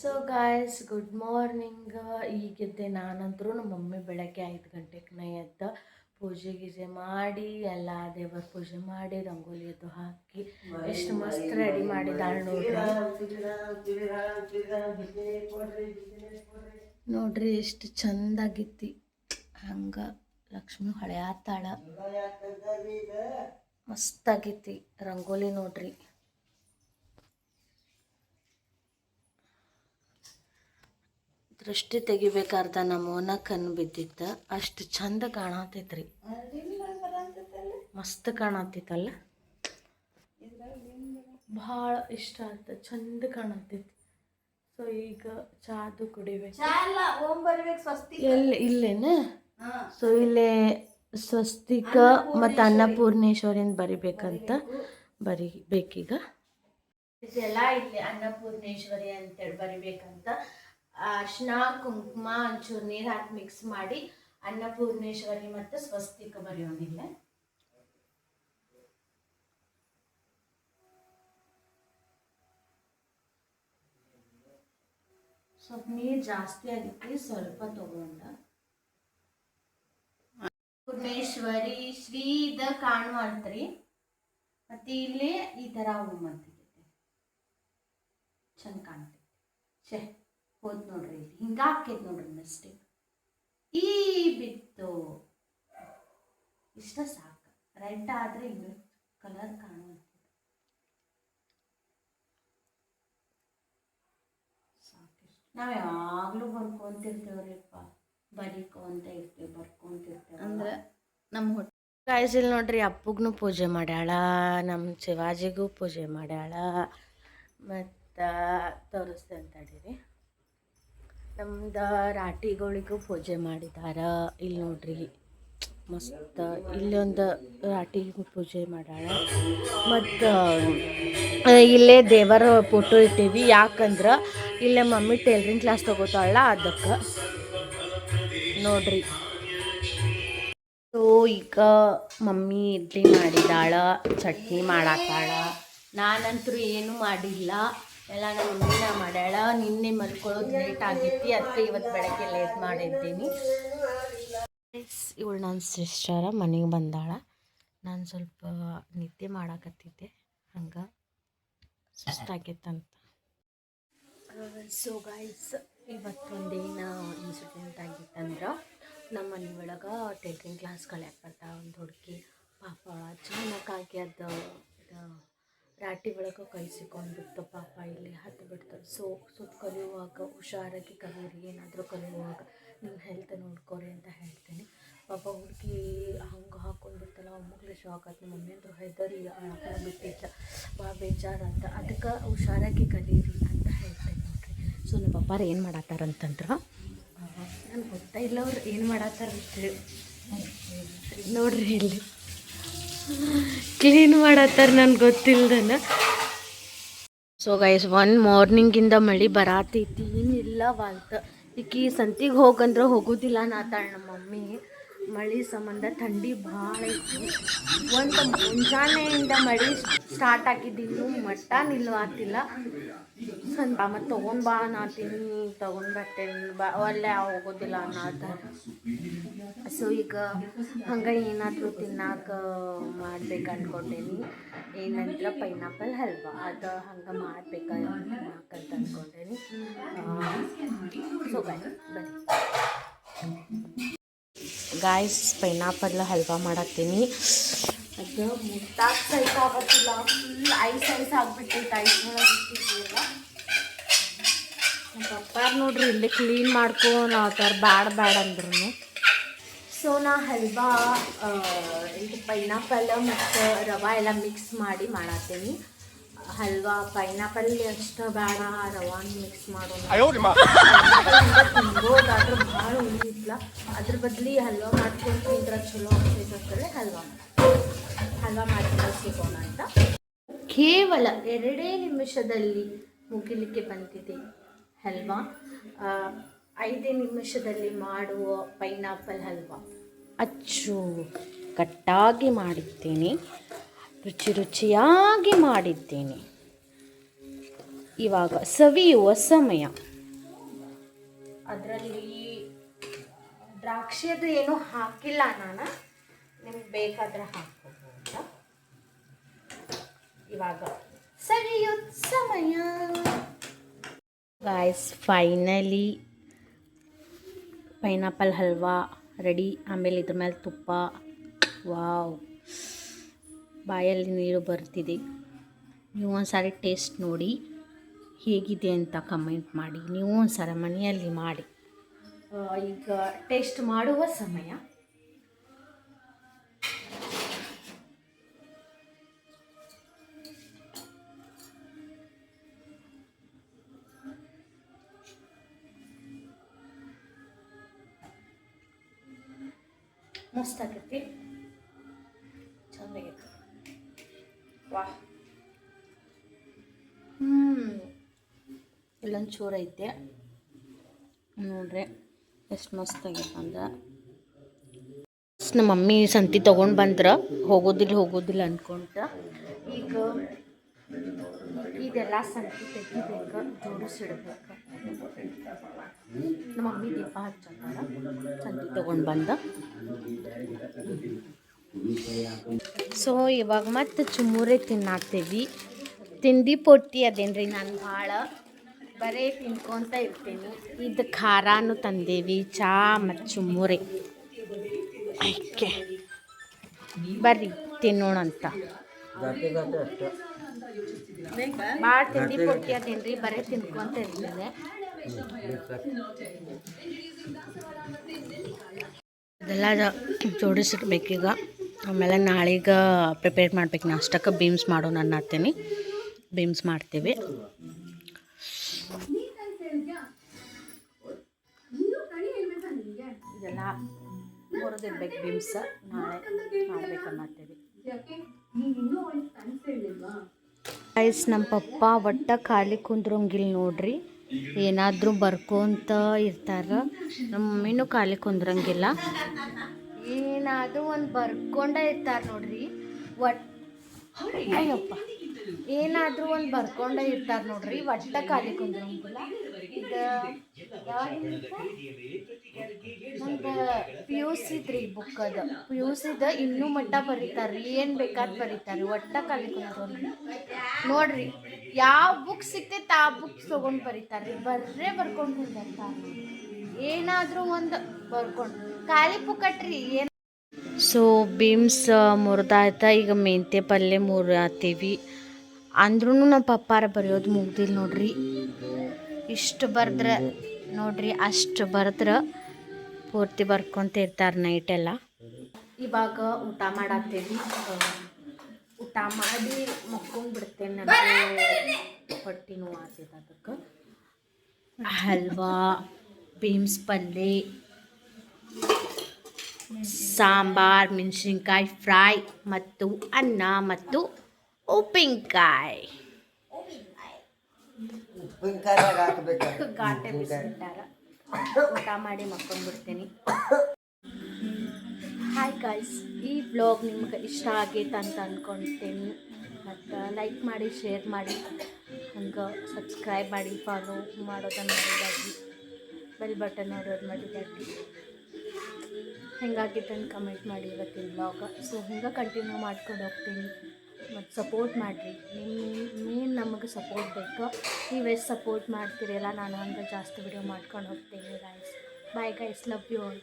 So guys good morning ಈಗಿದ್ದೆ ನಾನಂತರೂ ನಮ್ಮ ಮಮ್ಮಿ ಬೆಳಗ್ಗೆ ಐದು ಗಂಟೆಗೆ ನೈ ಎದ್ದ ಪೂಜೆ ಗೀಜೆ ಮಾಡಿ, ಎಲ್ಲ ದೇವರ ಪೂಜೆ ಮಾಡಿ, ರಂಗೋಲಿ ಎದ್ದು ಹಾಕಿ, ಎಷ್ಟು ಮಸ್ತ್ ರೆಡಿ ಮಾಡಿದ್ದಾಳೆ ನೋಡ್ರಿ. ನೋಡ್ರಿ ಎಷ್ಟು ಚಂದಾಗಿತ್ತಿ ಹಂಗ ಲಕ್ಷ್ಮಿ ತಾಳ ಮಸ್ತಾಗಿತ್ತಿ ರಂಗೋಲಿ ನೋಡ್ರಿ. ದೃಷ್ಟಿ ತೆಗಿಬೇಕಾರ್ದ ನಮ್ಮವನ ಕಣ್ಣು ಬಿದ್ದಿತ್ತ ಅಷ್ಟು ಚಂದ ಕಾಣತೈತ್ರಿ. ಮಸ್ತ್ ಕಾಣತಿತ್ತಲ್ಲ ಭಾಳ ಇಷ್ಟ ಆಯ್ತು ಚಂದ ಕಾಣತೈತಿ. ಸೊ ಈಗ ಚಾದು ಕುಡಿಬೇಕು. ಎಲ್ಲಿ ಇಲ್ಲೇನ? ಸೊ ಇಲ್ಲೇ ಸ್ವಸ್ತಿಕ ಮತ್ತು ಅನ್ನಪೂರ್ಣೇಶ್ವರಿಂದ ಬರಿಬೇಕಂತ ಬರಿಬೇಕೀಗ ಇದೆಲ್ಲ ಇಲ್ಲಿ ಅನ್ನಪೂರ್ಣೇಶ್ವರಿ ಅಂತೇಳಿ ಬರಿಬೇಕಂತ ಅರ್ಶಿನ ಕುಂಕುಮ, ಒಂಚೂರು ನೀರು ಹಾಕಿ ಮಿಕ್ಸ್ ಮಾಡಿ ಅನ್ನಪೂರ್ಣೇಶ್ವರಿ ಮತ್ತು ಸ್ವಸ್ತಿಕ ಬರೆಯೋದಿಲ್ಲ. ಸ್ವಲ್ಪ ನೀರು ಜಾಸ್ತಿ ಆಗಿತ್ತು ಸ್ವಲ್ಪ ತಗೊಂಡ. ಪೂರ್ಣೇಶ್ವರಿ ಶ್ರೀದ ಕಾಣುವಂತ್ರಿ ಮತ್ತೆ ಇಲ್ಲಿ ಈ ತರ ಹೂ ಚಂದ ಕಾಣ್ತೈತಿ. ಛೇ. ಹೋದ್ ನೋಡ್ರಿ ಇಲ್ಲಿ ಹಿಂಗ ನೋಡ್ರಿ ಮಿಸ್ಟೇಕ್ ಈ ಬಿತ್ತು ಇಷ್ಟ ಸಾಕು. ರೆಡ್ ಆದ್ರೆ ಇನ್ನು ಕಲರ್ ಕಾಣುವಂಥದ್ದು. ಸಾಕಿಷ್ಟು. ನಾವು ಯಾವಾಗಲೂ ಬರ್ಕೊಂತಿರ್ತೇವ್ರಿಪ್ಪ. ಬರೀಕೊಂತ ಇರ್ತೀವಿ ಬರ್ಕೊಂತಿರ್ತೇವೆ ಅಂದ್ರೆ ನಮ್ಮ ಹೊಟ್ಟೆ ಕಾಯಿಸಿಲ್ ನೋಡ್ರಿ ಅಪ್ಪಗೂ ಪೂಜೆ ಮಾಡ್ಯಾಳ ನಮ್ಮ ಶಿವಾಜಿಗೂ ಪೂಜೆ ಮಾಡ್ಯಾಳ, ಮತ್ತು ತೋರಿಸ್ತೇನೆ ತಡೀರಿ. ನಮ್ದು ರಾಟಿಗಳಿಗೂ ಪೂಜೆ ಮಾಡಿದಾರ. ಇಲ್ಲಿ ನೋಡ್ರಿ, ಮಸ್ತ್, ಇಲ್ಲೊಂದು ರಾಟಿಗೂ ಪೂಜೆ ಮಾಡ್ಯಾಳ ಮತ್ತು ಇಲ್ಲೇ ದೇವರ ಫೋಟೋ ಇಟ್ಟೀವಿ. ಯಾಕಂದ್ರೆ ಇಲ್ಲೇ ಮಮ್ಮಿ ಟೈಲರಿಂಗ್ ಕ್ಲಾಸ್ ತಗೋತಾಳ, ಅದಕ್ಕೆ ನೋಡ್ರಿ. ಸೊ ಈಗ ಮಮ್ಮಿ ಇಡ್ಲಿ ಮಾಡಿದಾಳ, ಚಟ್ನಿ ಮಾಡಾಕಾಳ ನಾನಂತರೂ ಏನೂ ಮಾಡಿಲ್ಲ. ಎಲ್ಲ ನಮ್ಮ ಮಮ್ಮಿನ ಮಾಡ್ಯಾಳ ನಿನ್ನೆ ಮಲ್ಕೊಳ್ಳೋದು ಲೇಟ್ ಆಗಿತ್ತು ಅದಕ್ಕೆ ಇವತ್ತು ಬೆಳಗ್ಗೆ ಲೇಟ್ ಮಾಡಿದ್ದೀನಿ. ಇವಳು ನನ್ನ ಸಿಸ್ಟರ ಮನೆಗೆ ಬಂದಾಳ. ನಾನು ಸ್ವಲ್ಪ ನಿದ್ದೆ ಮಾಡಾಕತ್ತಿದ್ದೆ ಹಂಗೆ ಸುಸ್ತಾಗೈತಂತ. ಸೊ ಗೈಸ್ ಇವತ್ತೊಂದೇನು ಇನ್ಸಿಡೆಂಟ್ ಆಗಿತ್ತಂದ್ರೆ ನಮ್ಮ ಮನೆ ಒಳಗೆ ಟೈಲರಿಂಗ್ ಕ್ಲಾಸ್ ಕಲಿಯಕ್ಕೆ ಬರ್ತಾವ ಒಂದು ಹುಡುಗಿ. ಪಾಪ ಚೆನ್ನಾಗಿ ಅದು ರಾಟಿ ಒಳಗೆ ಕೈ ಪಾಪ ಇಲ್ಲಿ ಹತ್ತು ಬಿಡ್ತು ಸೊ ಕಲಿಯುವಾಗ, ಹುಷಾರಾಗಿ ಕಲೀರಿ ಏನಾದರೂ ಕಲಿಯುವಾಗ ನಿಮ್ಮ ಹೆಲ್ತ್ ನೋಡ್ಕೊರಿ ಅಂತ ಹೇಳ್ತೀನಿ. ಪಾಪ ಹುಡುಗಿ ಹಂಗೆ ಹಾಕೊಂಡ್ಬಿಡ್ತಲ್ಲ ಒಮ್ಮಗಲೇ ಶಾಕ್ ಆಯ್ತು. ಮಮ್ಮಿ ಅಂದ್ರೆ, ಹೆದರಿ ಬಿಟ್ಟಿಲ್ಲ ಭಾಳ ಬೇಜಾರಂತ ಅದಕ್ಕೆ ಹುಷಾರಾಗಿ ಕಲೀರಿ ಅಂತ ಹೇಳ್ತೇನೆ ನೋಡ್ರಿ. ಸೊ, ನಮ್ಮ ಪಪ್ಪಾರು ಏನು ಮಾಡತ್ತಾರಂತಂದ್ರೆ ನನ್ಗೆ ಗೊತ್ತಾ ಇಲ್ಲ ಅವ್ರು ಏನು ಮಾಡತ್ತಾರ ನೋಡ್ರಿ ಇಲ್ಲಿ. ಕ್ಲೀನ್ ಮಾಡತ್ತಾರ ನನ್ಗೆ ಗೊತ್ತಿಲ್ದನ. ಸೊ ಗೈಸ್ ಒನ್ ಮಾರ್ನಿಂಗಿಂದ ಮಳೆ ಬರಾತೈತಿ, ಏನಿಲ್ಲ ವಾಲ್ತ. ಈಕಿ ಸಂತಿಗೆ ಹೋಗಂದ್ರೆ ಹೋಗೋದಿಲ್ಲ ನಾತಾಳ ನಮ್ಮ ಮಮ್ಮಿ. ಮಳೆ ಸಂಬಂಧ ಥಂಡಿ ಭಾಳ ಐತಿ ಒಂದು ಮುಂಜಾನೆಯಿಂದ ಮಳೆ ಸ್ಟಾರ್ಟ್ ಆಗಿದ್ದು ಮಟ್ಟ ನಿಲ್ವಾತಿಲ್ಲ ಸ್ವಲ್ಪ ಮತ್ತು ತೊಗೊಂಡು ಬಾ ಅನ್ನತೀನಿ ತೊಗೊಂಡು ಬರ್ತೇನೆ. ಬಾ ಒಳ್ಳೆ ಹೋಗೋದಿಲ್ಲ ಅನ್ನತ್ತಾರ ಸೊ ಈಗ ಹಂಗೆ ಏನಾದರೂ ತಿನ್ನಾಕ ಮಾಡ್ಬೇಕು ಅನ್ಕೊಂಡೇನಿ ಏನಂದ್ರೆ ಪೈನಾಪಲ್ ಹಲ್ವಾ. ಅದು ಹಂಗೆ ಮಾಡ್ಬೇಕು ತಿನ್ನಾಕಂತ ಅನ್ಕೊಂಡೇನಿ. ಸೊ ಬನ್ನಿ ಬನ್ನಿ. ಗಾಯ್ಸ್ ಪೈನಾಪಲ್ ಹಲ್ವಾ ಮಾಡತ್ತೀನಿ ಅದು ಮುಟ್ಟಾಗ ಸಹಿತ ಆಗತ್ತಿಲ್ಲ ಫುಲ್ ಐಸ್ ಐಸ್ ಆಗ್ಬಿಟ್ಟೈತೆ ಐಸ್ ಒಳಗೆ ಇಟ್ಟಿದ್ದೀವಲ್ಲ ನಮ್ಮ ಪಪ್ಪಾರು ನೋಡ್ರಿ ಇಲ್ಲಿ ಕ್ಲೀನ್ ಮಾಡ್ಕೊಳತ್ತಾರ ಬ್ಯಾಡ ಬ್ಯಾಡ ಅಂದ್ರು ಸೊ ನಾ ಹಲ್ವಾ ಇದು ಪೈನಾಪಲ್ ಮತ್ತು ರವೆ ಎಲ್ಲ ಮಿಕ್ಸ್ ಮಾಡಿ ಮಾಡತ್ತೀನಿ ಹಲ್ವಾ ಪೈನಾಪಲ್ ಅಷ್ಟು ಬೇಡ ರವಾನ ಮಿಕ್ಸ್ ಮಾಡೋಣ. ಉಳಿದಿಲ್ಲ ಅದ್ರ ಬದಲಿ ಹಲ್ವಾ ಮಾಡ್ಕೊಂಡು ತಿಂದ್ರೆ ಚಲೋ ಆಗ್ತೈತೆ ಹಲ್ವಾ. ಹಲ್ವಾ ಮಾಡ್ಕೊಂಡು ಸಿಗೋಣ ಅಂತ. ಕೇವಲ ಎರಡೇ ನಿಮಿಷದಲ್ಲಿ ಮುಗಿಲಿಕ್ಕೆ ಬಂದಿದೆ ಹಲ್ವಾ. ಐದೇ ನಿಮಿಷದಲ್ಲಿ ಮಾಡುವ ಪೈನಾಪಲ್ ಹಲ್ವಾ. ಅಚ್ಚು. ಕಟ್ಟಾಗಿ ಮಾಡಿದ್ದೇನೆ. ರುಚಿ ರುಚಿಯಾಗಿ ಮಾಡಿದ್ದೇನೆ. ಇವಾಗ ಸವಿಯುವ ಸಮಯ. ಅದರಲ್ಲಿ ದ್ರಾಕ್ಷಿದು ಏನು ಹಾಕಿಲ್ಲ ನಾನು. ನಿಮ್ಗೆ ಬೇಕಾದ್ರೆ ಹಾಕೋಬಹುದು ಇವಾಗ ಸವಿಯೋದ್ ಸಮಯ. Guys finally pineapple halwa ready ಆಮೇಲೆ ಇದ್ರ ಮೇಲೆ ತುಪ್ಪ. ವಾವ್ ಬಾಯಲ್ಲಿ ನೀರು ಬರ್ತಿದೆ. ನೀವು ಒಂದು ಸಾರಿ ಟೇಸ್ಟ್ ನೋಡಿ ಹೇಗಿದೆ ಅಂತ ಕಮೆಂಟ್ ಮಾಡಿ. ನೀವು ಒಂದು ಸಾರಿ ಮನೆಯಲ್ಲಿ ಮಾಡಿ. ಈಗ ಟೇಸ್ಟ್ ಮಾಡುವ ಸಮಯ. ಮಸ್ತ್ ಆಗೈತಿ ಚಂದಾಗಿತ್ತು ವಾಹ್ ಹ್ಞೂ ಇಲ್ಲೊಂದು ಚೂರೈತೆ ಐತೆ. ನೋಡ್ರಿ. ಎಷ್ಟು ಮಸ್ತ್ ಆಗ್ಯಪ್ಪ ಅಂದ್ರೆ. ನಮ್ಮ ಮಮ್ಮಿ ಸಂತಿ ತೊಗೊಂಡು ಬಂದ್ರೆ, ಹೋಗೋದಿಲ್ಲ ಹೋಗೋದಿಲ್ಲ ಅನ್ಕೊಂತ. ಈಗ ಇದೆಲ್ಲ ಸಂತಿ ತೆಗಿಬೇಕು, ಜೋಡಿಸಿಡ್ಬೇಕು. ನಮ್ಮ ಮಮ್ಮಿ ದೀಪ ಹಚ್ಚತ್ತಾರ ಸಂತಿ ತೊಗೊಂಡು ಬಂದ. ಸೊ ಇವಾಗ ಮತ್ತೆ ಚುಮ್ಮುರೆ ತಿನ್ನಾಕ್ತೇವಿ. ತಿಂಡಿ ಪೊಟ್ಟಿ ಅದೇನ್ರಿ? ನಾನು ಭಾಳ ಬರೇ ತಿನ್ಕೊಂತ ಇರ್ತೀನಿ. ಇದು ಖಾರಾನು ತಂದೇವಿ ಚಾ ಮತ್ತು ಚುಮ್ಮುರಿ ಐಕೆ. ಬರ್ರಿ ತಿನ್ನೋಣ ಅಂತ ಭಾಳ ತಿಂಡಿ ಪೊಟ್ಟಿ ಅದೇನ್ರಿ? ಬರೇ ತಿನ್ಕೊಂತ ಇರ್ತೀನಿ. ಅದೆಲ್ಲ ಜೋಡಿಸಿಡ್ಬೇಕೀಗ. ಆಮೇಲೆ ನಾಳೆಗೆ ಪ್ರಿಪೇರ್ ಮಾಡ್ಬೇಕು ನಾಷ್ಟಕ್ಕೆ ಬೀಮ್ಸ್ ಮಾಡೋಣ ಅನ್ನತ್ತೀನಿ ಬೀಮ್ಸ್ ಮಾಡ್ತೀವಿ. ಹುರಿದಿಡ್ಬೇಕು ಬಿಮ್ಸ ನಾಳೆ ಮಾಡ್ಬೇಕನ್ನತ್ತೀವಿ ಗೈಸ್ ನಮ್ಮ ಪಪ್ಪ ಒಟ್ಟ ಖಾಲಿ ಕುಂದ್ರಂಗಿಲ್ಲ ನೋಡ್ರಿ. ಏನಾದರೂ ಬರ್ಕೊಂತ ಇರ್ತಾರ. ನಮ್ಮ ಮಮ್ಮಿನೂ ಖಾಲಿ ಕುಂದ್ರಂಗಿಲ್ಲ. ಏನಾದರೂ ಒಂದು ಬರ್ಕೊಂಡ ಇರ್ತಾರೆ ನೋಡ್ರಿ. ಒಟ್ ಅಯ್ಯಪ್ಪ. ಏನಾದರೂ ಒಂದು ಬರ್ಕೊಂಡ ಇರ್ತಾರೆ ನೋಡ್ರಿ. ಒಟ್ಟ ಖಾಲಿ ಕುಂದ್ರಂಗಿಲ್ಲ. ಪಿ ಯು ಸಿದ್ರಿ ಬುಕ್ ಅದು. ಪಿ ಯು ಸಿದ ಇನ್ನೂ ಮಟ್ಟ ಬರೀತಾರೆ. ಏನು ಬೇಕಾದ್ ಬರೀತಾರೆ. ಒಟ್ಟ ಕಲಿಕೊಂಡು ನೋಡ್ರಿ ಯಾವ ಬುಕ್ ಸಿಕ್ತೈತೆ ಆ ಬುಕ್ ತೊಗೊಂಡು ಬರೀತಾರೆ. ಬರ್ರೇ ಬರ್ಕೊಂಡು ಕುಂದಿರ್ತಾರೆ ಏನಾದರೂ ಒಂದು ಬರ್ಕೊಂಡು. ಖಾಲಿ ಪುಕ್ಕಟ್ರಿ ಏನು ಸೊ ಬೀಮ್ಸ್ ಮುರಿದಾಯ್ತ. ಈಗ ಮೆಂತೆ ಪಲ್ಯ ಮುರ್ತೀವಿ ಅಂದ್ರೂ ನಮ್ಮ ಪಪ್ಪಾರ ಬರೆಯೋದು ಮುಗ್ದಿಲ್ಲ ನೋಡ್ರಿ. ಇಷ್ಟು ಬರೆದ್ರೆ ನೋಡ್ರಿ ಅಷ್ಟು ಬರೆದ್ರೆ ಪೂರ್ತಿ ಬರ್ಕೊಂತ ನೈಟ್ ಎಲ್ಲ. ಇವಾಗ ಊಟ ಮಾಡತ್ತೀವಿ. ಊಟ ಮಾಡಿ ಮಕ್ಕೊಂಡು ಬಿಡ್ತೇನೆ ಹೊಟ್ಟೆ ನೋವು ಆಗ್ತೈತೆ ಅದಕ್ಕೆ. ಹಲ್ವಾ ಬೀಮ್ಸ್ ಪಲ್ಯ ಸಾಂಬಾರ್ ಮೆಣಸಿನ್ಕಾಯಿ ಫ್ರೈ ಮತ್ತು ಅನ್ನ ಮತ್ತು ಉಪ್ಪಿನಕಾಯಿ. ಘಾಟೆ ಬಿಸಿಬಿಟ್ಟಾರ. ಊಟ ಮಾಡಿ ಮಕ್ಕೊಂಡ್ಬಿಡ್ತೀನಿ ಹಾಯ್ ಗಾಯ್ಸ್ ಈ ಬ್ಲಾಗ್ ನಿಮ್ಗೆ ಇಷ್ಟ ಆಗೈತೆ ಅಂತ ಅಂದ್ಕೊಳ್ತೀನಿ ಮತ್ತು ಲೈಕ್ ಮಾಡಿ ಶೇರ್ ಮಾಡಿ. ಹಂಗೆ ಸಬ್ಸ್ಕ್ರೈಬ್ ಮಾಡಿ ಫಾಲೋ ಮಾಡೋದನ್ನು ಮಾಡಿದಾಗಿ ಬೆಲ್ ಬಟನ್ ನೋಡೋದು ಮಾಡಿದಾಗಿ ಹೆಂಗಾಗಿತ್ತು ಅಂತ ಕಮೆಂಟ್ ಮಾಡಿ ಇವತ್ತಿನ ಬ್ಲಾಗ್ ಸೊ ಹಿಂಗೆ ಕಂಟಿನ್ಯೂ ಮಾಡ್ಕೊಂಡು ಹೋಗ್ತೀನಿ. ಮತ್ತು ಸಪೋರ್ಟ್ ಮಾಡಿರಿ. ನಿಮ್ಮ ಮೇನ್ ನಮಗೆ ಸಪೋರ್ಟ್ ಬೇಕು. ನೀವು ಎಷ್ಟು ಸಪೋರ್ಟ್ ಮಾಡ್ತೀರಲ್ಲ ನಾನು ಹಂಗೆ ಜಾಸ್ತಿ ವಿಡಿಯೋ ಮಾಡ್ಕೊಂಡು ಹೋಗ್ತೀನಿ guys bye guys love you all